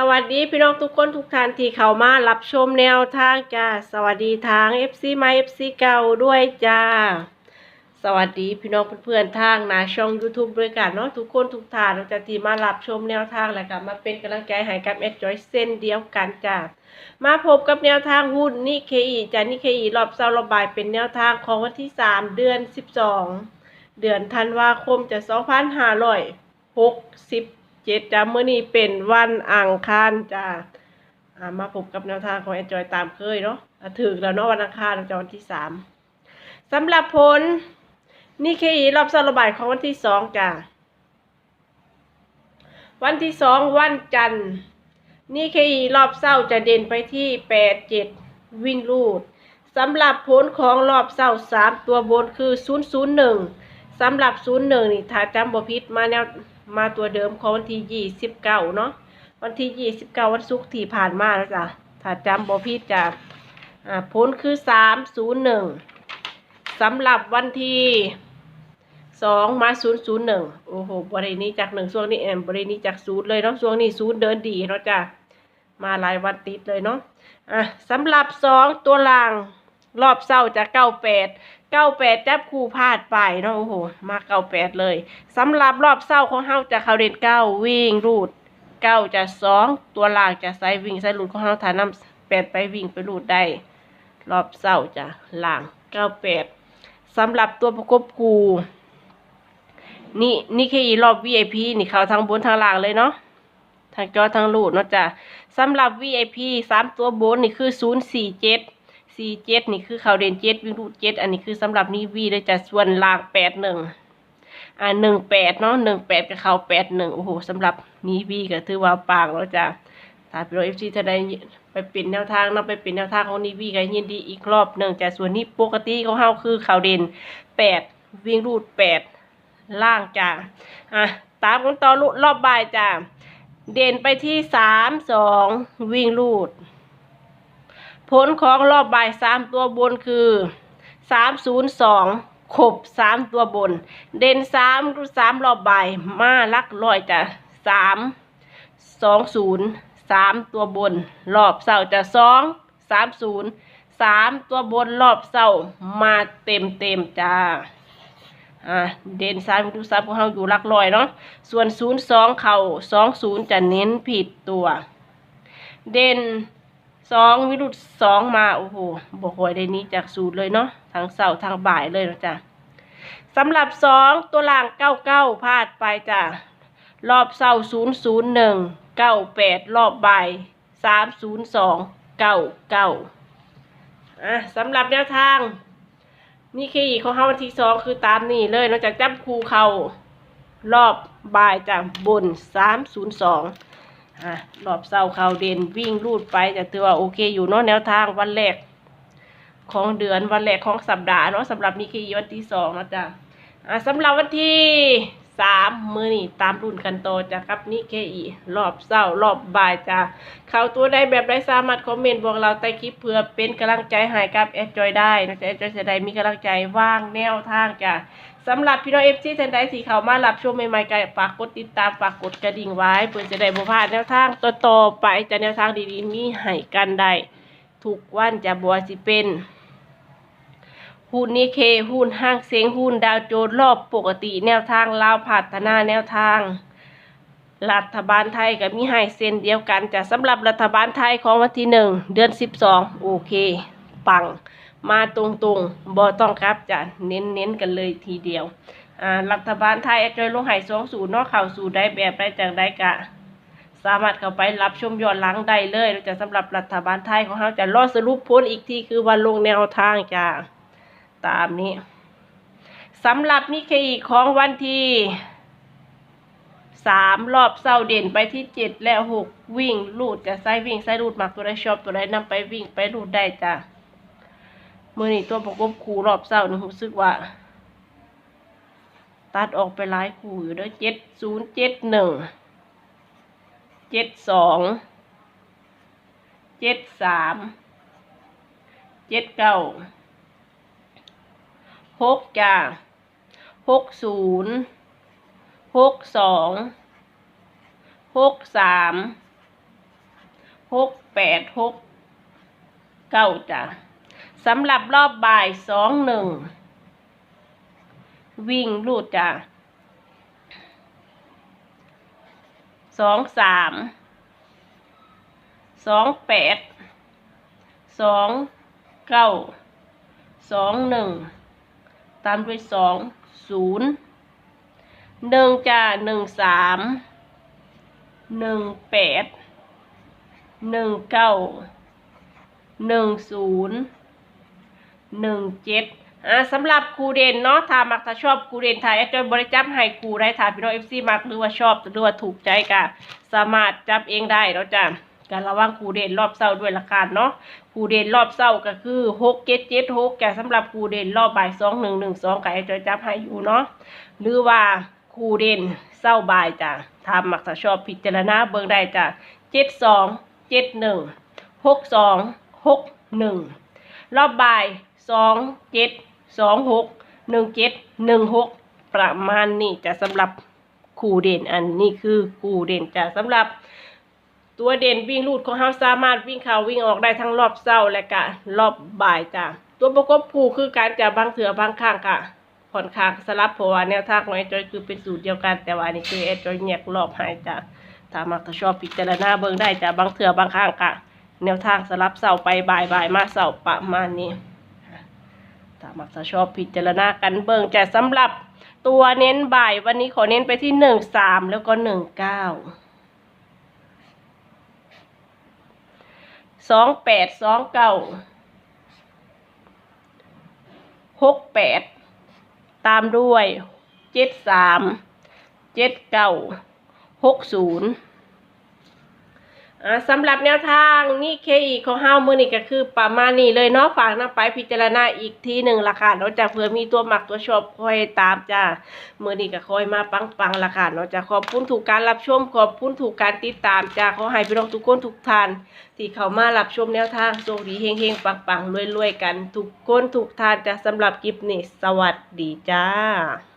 สวัสดีพี่น้องทุกคนทุกท่านที่เข้ามารับชมแนวทางจ้าสวัสดีทาง FC มา FC เก่าด้วยจ้า สวัสดีพี่น้องเพื่อนๆทางหนาช่อง YouTube ด้วยกันเนาะทุกคนทุกท่านเราจะที่มารับชมแนวทางและก็มาเป็นกำลังใจให้กับแอดจอยเส้นเดียวกันจ้ามาพบกับแนวทางหุ้นนิเคอีจ้านิเคอีรอบเซาระบายเป็นแนวทางของวันที่ 3 เดือน 12 เดือนธันวาคมจะ 2,567จ้าเมื่อนี้เป็นวันอังคารจ้าอ่ามาพบกับแนวทางของแอดจอยตามเคยเนาะถึกแล้วเนาะวันอังคารจะวันที่3สำหรับผลนิเคอีรอบเซาระบายของวันที่2จ้าวันที่2วันจันทร์นี่คือรอบเศร้าจะเด่นไปที่แปดเจ็ดวิ่งรูดสำหรับผลของรอบเศร้าสามตัวบนคือศูนย์ศูนย์หนึ่งสำหรับศูนย์หนึ่งนี่ถ้าจำบ่ผิดมาแนว มาตัวเดิมของวันที่ยี่สิบเก้าเนาะวันที่ยี่สิบเก้าวันศุกร์ที่ผ่านมาแล้วจ้ะถ้าจำบ่ผิดจะอ่าผลคือสามศูนย์หนึ่งสำหรับวันที่สองมาศูนย์ศูนย์หนึ่งโอ้โหบรินี้จากหนึ่งช่วงนี้แอมบรินี้จากศูนย์เลยเนาะช่วงนี้ศูนย์เดินดีเนาะจ้ะมาหลายวันติดเลยเนาะอะสำหรับสองตัวล่างรอบเศร้าจะเก้าแปด เก้าแปดจับคู่พลาดไปเนาะโอ้โหมาเก้าแปดเลยสำหรับรอบเศร้าของเฮาจะเขาเด่นเก้าวิ่งรูดเก้าจะสองตัวล่างจะไซวิ่งไซรูดของเฮาฐานน้ำแปดไปวิ่งไปรูดได้ รอบเศร้าจะล่างเก้าแปดสำหรับตัวประกบคูนี่นี่แค่อีรอบ VIP นี่เขาทั้งบนทั้งล่างเลยเนาะทางจอทางลูดเนาะจ้ะสำหรับ VIP สามตัวบนนี่คือศูนย์สี่เจ็ด สี่เจ็ดนี่คือเขาเด่นเจ็ดวิ่งรูดเจ็ดอันนี้คือสำหรับนีวีเลยจะส่วนล่างแปดหนึ่งอ่าหนึ่งแปดเนาะหนึ่งแปดกับเขาแปดหนึ่งโอ้โหสำหรับนีวีก็ถือว่าปางแล้วจ้ะถ้าเป็นเอฟซีถ้าได้ไปเป็นแนวทางเนาไปเป็นแนวทางของนีวีก็ยินดีอีกรอบหนึ่งจ้ะส่วนนี้ปกติเของเฮาคือเขาเด่นแปดวิ่งรูดแปดล่างจ้ะอะตามกันต่อรอบบ่ายจ้ะเด่นไปที่สามสองวิ่งลูด ผลของรอบบ่ายสามตัวบนคือสามศูนย์สองขบสามตัวบน เด่นสามสามรอบบ่ายมาลักลอยจะสามสองศูนย์สามตัวบน รอบเสาจะสองสามศูนย์สามตัวบนรอบเสามาเต็มเต็มจ้าอ่าเด่นซ้ายดูซ้ายพวกเราอยู่ลักร้อยเนาะส่วนศูนย์สองเข่าสองศูนย์จะเน้นผิดตัว เด่น สองวิรุตสองมาโอ้โหบอกหวยได้นี้จากศูนย์เลยเนาะทางเสาร์ทางบ่ายเลยนะจ๊ะสำหรับสองตัวล่างเก้าเก้าพลาดไปจ้ะรอบเสาร์ศูนย์ศูนย์หนึ่งเก้าแปดรอบบ่ายสามศูนย์สองเก้าเก้าอะสำหรับแนวทาง นี่คือของเขาวันที่สองคือตามนี่เลยนอกจากจับคูเขารอบบ่ายจากบนสามศูนย์สอง อะรอบเศร้าเขาเด่นวิ่งรูดไปจะถือว่าโอเคอยู่เนาะแนวทางวันแรกของเดือนวันแรกของสัปดาห์เนาะสำหรับนี่คือวันที่สองนะจ๊ะอะสำหรับวันที่สามมือนี่ตามรุ่นกันโตอจากกับนี่เคอีรอบเศร้ารอบบ่ายจ้ะเข้าตัวได้แบบได้สามารถคอมเมนต์บอกเราใต้คลิปเพื่อเป็นกำลังใจให้กับแอดจอยได้นะจ๊ะแอดจอยจะได้มีกำลังใจว่างแนวทางจ้ะ สำหรับพี่น้องเอฟซีท่านใดที่เขามารับชมใหม่ๆก็ฝากกดติดตามฝากกดกระดิ่งไว้เพื่อจะได้บ่พลาดแนวทางต่อไปจะแนวทางดีๆมีให้กันได้ทุกวันจะบัวสิเป็นหุ้นนิเคหุ้นห้างเซ็งหุ้นดาวโจนส์รอบปกติแนวทางลาวพัฒนาแนวทาง รัฐบาลไทยกับมีให้เส้นเดียวกันจะสำหรับรัฐบาลไทยของวันที่หนึ่งเดือนสิบสองโอเค ปัง มาตรงๆบอต้องครับจะเน้นๆกันเลยทีเดียวอ่ารัฐบาลไทยจอยลงไห้สองศูนย์เนาะเข้าสู่ได้แบบได้จากได้กะ สามารถเข้าไปรับชมย้อนหลังได้เลยจะสำหรับรัฐบาลไทยของเราจะรอสรุปผลอีกทีคือวันลงแนวทางจ้าตามนี้สำหรับนิเคอีของวันที่สามรอบเศร้าเด่นไปที่เจ็ดและหกวิ่งลูดจะไซวิ่งไซรูดมักตัวใดชอบตัวใดนำไปวิ่งไปรูดได้จ้ะ มื่อนี่ตัวประกบคูรอบเศร้านี่รู้สึกว่า ตัดออกไปหลายคู่อยู่เด้วเจ็ดศูนย์เจ็ดหนึ่งเจ็ดสองเจ็ดสามเจ็ดเก้าหกจ้าหกศูนย์หกสองหกสามหกแปดหกเก้าจ้ะ สำหรับรอบบ่ายสองหนึ่งวิ่งรูดจ้ะสองสามสองแปดสองเก้าสองหนึ่งตามด้วยสองศูนย์หนึ่งจ้ะหนึ่งสามหนึ่งแปดหนึ่งเก้าหนึ่งศูนย์ หนึ่งเจ็ดอ่าสำหรับครูเด่นเนาะถ้ามักถ้าชอบครูเด่นไทยแอาจารย์บริจับให้ครูได้ถ้าพี่น้องเอฟซีมักหรือว่าชอบหรือว่าถูกใจก็สามารถจับเองได้เนาะจ้ะการระวังครูเด่นรอบเศร้าด้วยละกันเนาะครูเด่นรอบเศร้าก็คือหกเจ็ดเจ็ดหกแกสำหรับครูเด่นรอบบ่ายสองหนึ่งหนึ่งสองก็อาจารย์จับให้อยู่เนาะหรือว่าครูเด่นเศร้าบ่ายจ้ะถ้ามักถ้าชอบพิจารณาเบิ่งได้จ้ะเจ็ดสองเจ็ดหนึ่งหกสองหกหนึ่งรอบบ่าย สองเจ็ดสองหกหนึ่งเจ็ดหนึ่งหกประมาณนี้จะสำหรับคู่เด่นอันนี้คือคู่เด่นจะสำหรับตัวเด่นวิ่งลูดของเขาสามารถวิ่งเข้าวิ่งออกได้ทั้งรอบเศร้าและกะรอบบ่ายจ้ะตัวประกบคู่คือการจะบางเถื่อบางข้างค่ะผ่อนคลางสลับเพราะว่าแนวทางของไอจอยคือเป็นสูตรเดียวกัน แต่ว่านนี้คือไอจอยแยกรอบให้จ้ะถ้ามักชอบพิจารณาเบิ่งได้จ้ะบางเถื่อบางข้างค่ะแนวทางสลับเสาไปบ่ายบ่ายมาเสาประมาณนี้ ถ้ามักจะชอบพิจารณากันเบิ่งจะสำหรับตัวเน้นบ่ายวันนี้ขอเน้นไปที่หนึ่งสามแล้วก็หนึ่งเก้าสองแปดสองเก้าหกแปดตามด้วยเจ็ดสามเจ็ดเก้าหกศูนย์ อ่าสำหรับแนวทางนี่เคอีของเฮามือนี่ก็คือประมาณนี้เลยเนาะฝากนำไปพิจารณาอีกทีหนึ่งละค่ะเนาะจากเผื่อมีตัวหมักตัวชอบคอยตามจ้ามือนี่ก็คอยมาปังปังละค่ะเนาะจะขอบคุณถูกการรับชมขอบคุณถูกการติดตามจ้าขอให้พี่น้องทุกคนทุกท่านที่เข้ามารับชมแนวทางโชคดีเฮงๆปังๆรวยๆกันทุกคนทุกท่านจ้าสำหรับคลิปนี้สวัสดีจ้า